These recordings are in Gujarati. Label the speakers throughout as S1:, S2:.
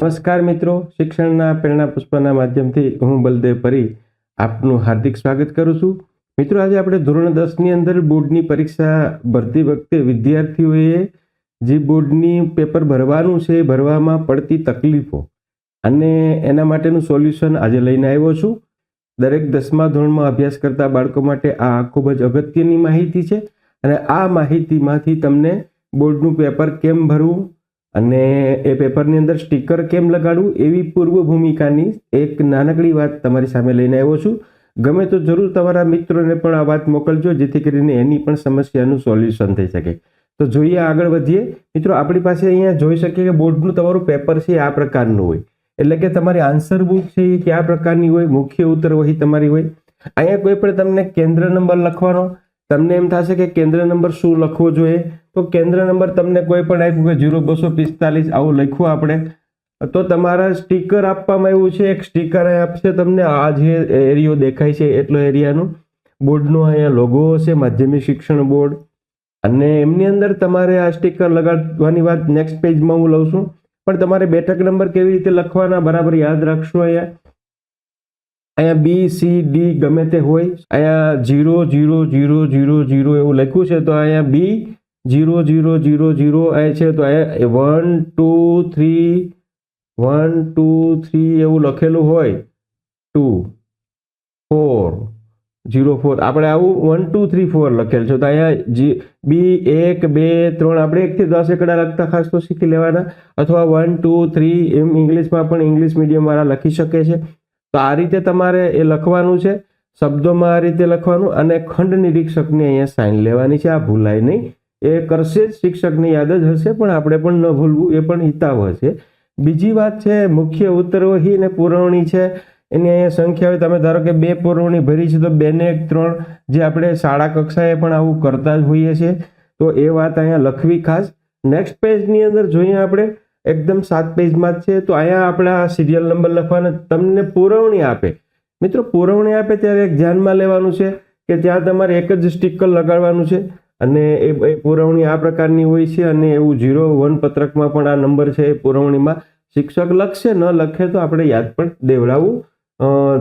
S1: નમસ્કાર મિત્રો. શિક્ષણના પ્રેરણા પુષ્પના માધ્યમથી હું બલદેવ પરી આપનું હાર્દિક સ્વાગત કરું છું. મિત્રો, આજે આપણે ધોરણ દસની અંદર બોર્ડની પરીક્ષા ભરતી વખતે વિદ્યાર્થીઓએ જે બોર્ડની પેપર ભરવાનું છે, ભરવામાં પડતી તકલીફો અને એના માટેનું સોલ્યુશન આજે લઈને આવ્યો છું. દરેક દસમા ધોરણમાં અભ્યાસ કરતા બાળકો માટે આ ખૂબ જ અગત્યની માહિતી છે અને આ માહિતીમાંથી તમને બોર્ડનું પેપર કેમ ભરવું અને એ પેપરની અંદર સ્ટીકર કેમ લગાડવું એવી પૂર્વ ભૂમિકાની એક નાનકડી વાત તમારી સામે લઈને આવ્યો છું. ગમે તો જરૂર તમારા મિત્રોને પણ આ વાત મોકલજો, જેથી કરીને એની પણ સમસ્યાનું સોલ્યુશન થઈ શકે. તો જોઈએ આગળ વધીએ. મિત્રો, આપણી પાસે અહીંયા જોઈ શકીએ કે બોર્ડનું તમારું પેપર છે આ પ્રકારનું હોય. એટલે કે તમારી આન્સર બુક છે એ કયા પ્રકારની હોય, મુખ્ય ઉત્તર વહી તમારી હોય. અહીંયા કોઈ પણ તમને કેન્દ્ર નંબર લખવાનો તમને એમ થશે કે કેન્દ્ર નંબર શું લખવો જોઈએ? તો કેન્દ્ર નંબર તમને કોઈ પણ આપ્યું કે જીરો બસો પિસ્તાલીસ આવું લખ્યું આપણે. તો તમારા સ્ટીકર આપવામાં આવ્યું છે. એક સ્ટીકર આપશે તમને. આ જે એરિયો દેખાય છે એટલો એરિયાનું. બોર્ડનો અહીંયા લોગો હશે, માધ્યમિક શિક્ષણ બોર્ડ. અને એમની અંદર તમારે આ સ્ટીકર લગાડવાની વાત નેક્સ્ટ પેજમાં હું લઉં છું. પણ તમારે બેઠક નંબર કેવી રીતે લખવાના બરાબર યાદ રાખશો અહીંયા. અહીંયા બી સી ડી ગમે તે હોય, અહીંયા zero zero zero zero zero એવું લખ્યું છે, તો અહીંયા બી જીરો જીરો જીરો જીરો અહીં છે, તો અહીંયા one two three one two three એવું લખેલું હોય ટુ ફોર જીરો ફોર આપણે આવું વન ટુ થ્રી ફોર લખેલ છે, તો અહીંયા બી એક, બે, ત્રણ, આપણે એકથી દસ એકડા લખતા ખાસ તો શીખી લેવાના. અથવા વન ટુ થ્રી એમ ઇંગ્લિશમાં પણ ઇંગ્લિશ મીડિયમવાળા લખી શકે છે. તો આ રીતે તમારે એ લખવાનું છે. શબ્દોમાં આ રીતે લખવાનું અને ખંડ નિરીક્ષકની અહીંયા સાઇન લેવાની છે. આ ભૂલાય નહીં. એ કરશે જ, શિક્ષકની યાદ જ હશે, પણ આપણે પણ ન ભૂલવું, એ પણ હિતાવ હશે. બીજી વાત છે, મુખ્ય ઉત્તરવહી અને પુરવણી છે. એની અહીંયા સંખ્યા હોય, તમે ધારો કે બે પુરવણી ભરી છે, તો બેને એક ત્રણ, જે આપણે શાળા કક્ષાએ પણ આવું કરતા જ હોઈએ છીએ. તો એ વાત અહીંયા લખવી ખાસ. નેક્સ્ટ પેજની અંદર જોઈએ આપણે. એકદમ સાત પેજમાં જ છે. તો અહીંયા આપણે સિરિયલ નંબર લખવાના, તમને પુરવણી આપે. મિત્રો, પુરવણી આપે ત્યારે એક ધ્યાનમાં લેવાનું છે કે ત્યાં તમારે એક જ સ્ટીકર લગાડવાનું છે અને એ એ પુરવણી આ પ્રકારની હોય છે અને એવું ઝીરો વન પત્રકમાં પણ આ નંબર છે એ પુરવણીમાં. શિક્ષક લખશે, ન લખે તો આપણે યાદ પણ દેવડાવવું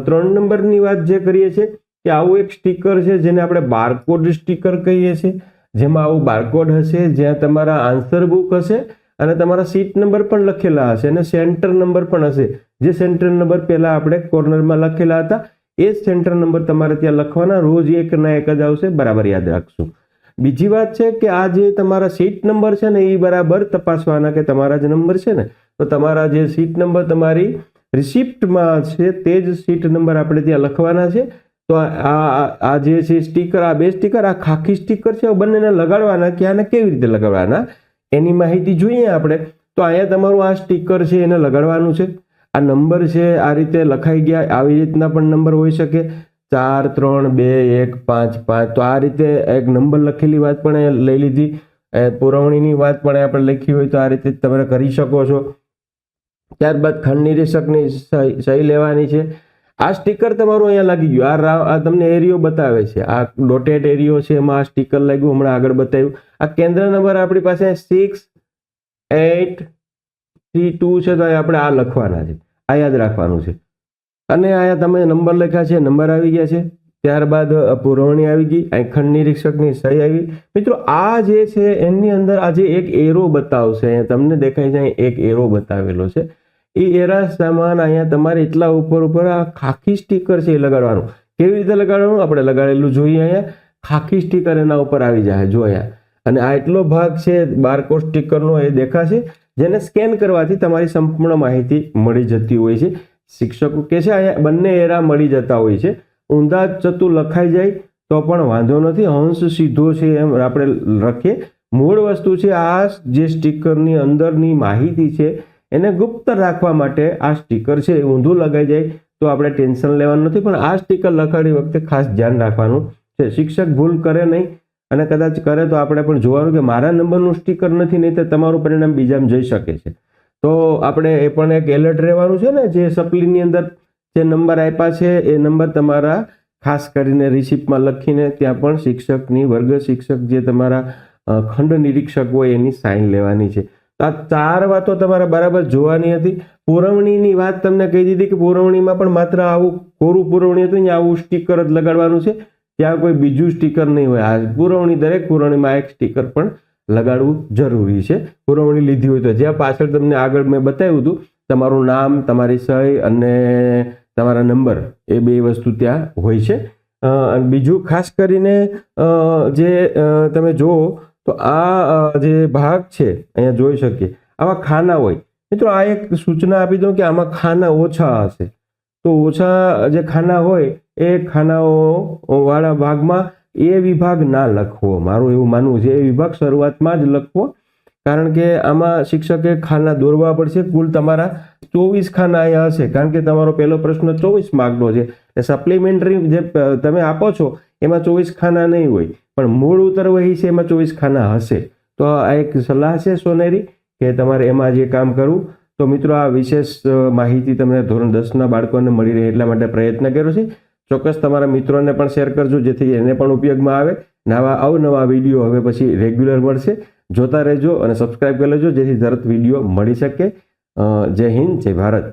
S1: ત્રણ નંબરની વાત જે કરીએ છીએ કે આવું એક સ્ટીકર છે જેને આપણે બારકોડ સ્ટીકર કહીએ છીએ. જેમાં આવું બારકોડ હશે, જ્યાં તમારા આન્સર બુક હશે અને તમારા સીટ નંબર પણ લખેલા હશે અને સેન્ટર નંબર પણ હશે. જે સેન્ટર નંબર પહેલા આપણે કોર્નરમાં લખેલા હતા, એ જ સેન્ટર નંબર તમારે ત્યાં લખવાના. રોજ એક ના એક જ આવશે. બરાબર યાદ રાખશું. બીજી વાત છે કે આ જે તમારા સીટ નંબર છે ને, એ બરાબર તપાસવાના કે તમારા જ નંબર છે ને? તો તમારા જે સીટ નંબર તમારી રિસિપ્ટમાં છે, તે જ સીટ નંબર આપણે ત્યાં લખવાના છે. તો આ, આ- જે છે સ્ટીકર આ બે સ્ટીકર આ ખાખી સ્ટીકર છે બંનેને લગાડવાના કે આને કેવી રીતે લગાડવાના? એની માહિતી જોઈએ આપણે, તો અહીંયા તમારું આ સ્ટીકર છે, એને લગાડવાનું છે. આ નંબર છે, આ રીતે લખાઈ ગયા, આવી રીતના પણ નંબર હોઈ શકે. ચાર, ત્રણ, બે, એક, પાંચ પાંચ. તો આ રીતે એક નંબર લખેલી વાત પણ લઈ લીધી. પુરવણીની વાત પણ આપણે લખી હોય તો આ રીતે તમે કરી શકો છો. ત્યારબાદ ખંડ નિરીક્ષકની સહી લેવાની છે. આ સ્ટીકર તમારું અહીંયા લાગી ગયું. આ આ તમને એરિયો બતાવે છે. આ ડોટેડ એરિયો છે, એમાં આ સ્ટીકર લાગ્યું, હમણાં આગળ બતાવ્યું. આ કેન્દ્ર નંબર આપણી પાસે સિક્સ એટ થ્રી ટુ છે, તો આપણે આ લખવાના છે. આ યાદ રાખવાનું છે. અને અહીંયા તમે નંબર લખ્યા છે, નંબર આવી ગયા છે. ત્યારબાદ પુરવણી આવી ગઈ. અહીં ખંડ નિરીક્ષકની સહી આવી. મિત્રો, આ જે છે, એની અંદર આજે એક એરો બતાવશે તમને દેખાય છે એક એરો બતાવેલો છે. એ એરા સામાન અહીંયા તમારે એટલા ઉપર ઉપર આ ખાખી સ્ટીકર છે એ લગાડવાનું. કેવી રીતે લગાડવાનું? આપણે લગાડેલું જોઈએ અહીંયા. ખાખી સ્ટીકર એના ઉપર આવી જાય, જો અહીંયા. અને આ એટલો ભાગ છે, બારકોડ સ્ટીકરનો એ દેખાશે, જેને સ્કેન કરવાથી તમારી સંપૂર્ણ માહિતી મળી જતી હોય છે. શિક્ષકો કે છે, અહીંયા બંને એરા મળી જતા હોય છે. ઊંધા ચતું લખાઈ જાય તો પણ વાંધો નથી. હંસ સીધો છે એમ આપણે લખીએ. મૂળ વસ્તુ છે, આ જે સ્ટીકરની અંદરની માહિતી છે એને ગુપ્ત રાખવા માટે આ સ્ટીકર છે, એ ઊંધું લગાઈ જાય તો આપણે ટેન્શન લેવાનું નથી, પણ આ સ્ટીકર લખાડી વખતે ખાસ ધ્યાન રાખવાનું છે. શિક્ષક ભૂલ કરે નહીં અને કદાચ કરે તો આપણે પણ જોવાનું કે મારા નંબરનું સ્ટીકર નથી, નહીં તો તમારું પરિણામ બીજામાં જઈ શકે છે. તો આપણે એ પણ એક એલર્ટ રહેવાનું છે ને, જે સપ્લીની અંદર જે નંબર આપ્યા છે, એ નંબર તમારા ખાસ કરીને રિસિપ્ટમાં લખીને ત્યાં પણ શિક્ષકની વર્ગ શિક્ષક જે તમારા ખંડ નિરીક્ષક હોય એની સાઇન લેવાની છે. આ ચાર વાતો તમારે બરાબર જોવાની હતી. પુરવણીની વાત તમને કહી દીધી કે પુરવણીમાં પણ માત્ર આવું કોરું પુરવણી હતું ને આવું સ્ટીકર જ લગાડવાનું છે. ત્યાં કોઈ બીજું સ્ટીકર નહીં હોય. આ પુરવણી દરેક પુરવણીમાં એક સ્ટીકર પણ લગાડવું જરૂરી છે. પુરવણી લીધી હોય તો જ્યાં પાછળ તમને આગળ મેં બતાવ્યું હતું, તમારું નામ, તમારી સહી અને તમારા નંબર એ બે વસ્તુ ત્યાં હોય છે. બીજું ખાસ કરીને જે તમે જુઓ તો આ જે ભાગ છે, અહીંયા જોઈ શકીએ. આવા ખાના હોય. મિત્રો, આ એક સૂચના આપી દઉં કે આમાં ખાના ઓછા હશે. તો ઓછા જે ખાના હોય, એ ખાનાઓ વાળા ભાગમાં એ વિભાગ ના લખવો. મારું એવું માનવું છે. એ વિભાગ શરૂઆતમાં જ લખવો. કારણ કે આમાં શિક્ષકે ખાના દોરવા પડશે. કુલ તમારા ચોવીસ ખાના અહીંયા હશે. કારણ કે તમારો પહેલો પ્રશ્ન ચોવીસ માર્કનો છે. સપ્લિમેન્ટરી જે તમે આપો છો, એમાં ચોવીસ ખાના નહીં હોય. પણ મૂળ ઉત્તરવહી છે એમાં ચોવીસ ખાના હશે. તો આ એક સલાહ છે સોનેરી, કે તમારે એમાં જે કામ કરવું, તો મિત્રો આ વિશેષ માહિતી તમને ધોરણ દસના બાળકોને મળી રહે એટલા માટે પ્રયત્ન કર્યો છે. ચોક્કસ તમારા મિત્રોને પણ શેર કરજો, જેથી એને પણ ઉપયોગમાં આવે. નવા, અવનવા વીડિયો હવે પછી રેગ્યુલર મળશે. જોતા રહેજો અને સબસ્ક્રાઈબ કરી લેજો, જેથી તરત વીડિયો મળી શકે. જય હિન્દ, જય ભારત.